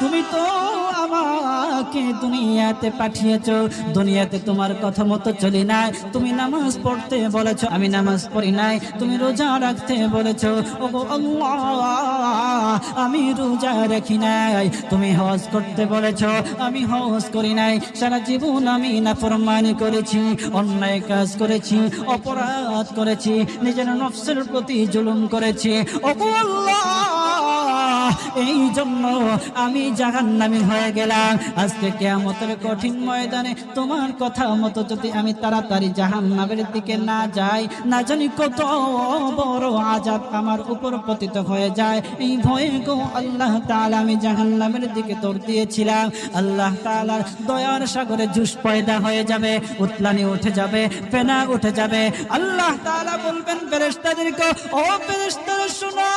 তুমি তো আমাকে দুনিয়াতে পাঠিয়েছ, দুনিয়াতে তোমার কথা মতো চলি নাই। তুমি নামাজ পড়তে বলেছ, আমি নামাজ পড়ি নাই। তুমি রোজা রাখতে বলেছ, ওগো আমি রোজা রাখি নাই। তুমি হজ করতে বলেছ, আমি হজ করি নাই। সারা জীবন আমি নাফরমানি করেছি, অন্যায় কাজ করেছি, অপরাধ করেছি, নিজের নফসের প্রতি জুলুম করেছি। ওগো আল্লাহ এই জন্য আমি জাহান্নামী হয়ে গেলাম। আজকে কেয়ামতের কঠিন ময়দানে তোমার কথা মতো যদি আমি তাড়াতাড়ি জাহান্নামের দিকে না যাই, না জানি কত বড় আজাব আমার উপর পতিত হয়ে যায়। এই ভয়ে গো আল্লাহ তাআলা আমি জাহান্নামের দিকে দৌড় দিয়েছিলাম। আল্লাহ তাআলার দয়ার সাগরে জুস পয়দা হয়ে যাবে, উতলানি উঠে যাবে, ফেনা উঠে যাবে। আল্লাহ তাআলা বলবেন, ফেরেশতাদেরকে, ও ফেরেশতারা, শোনো।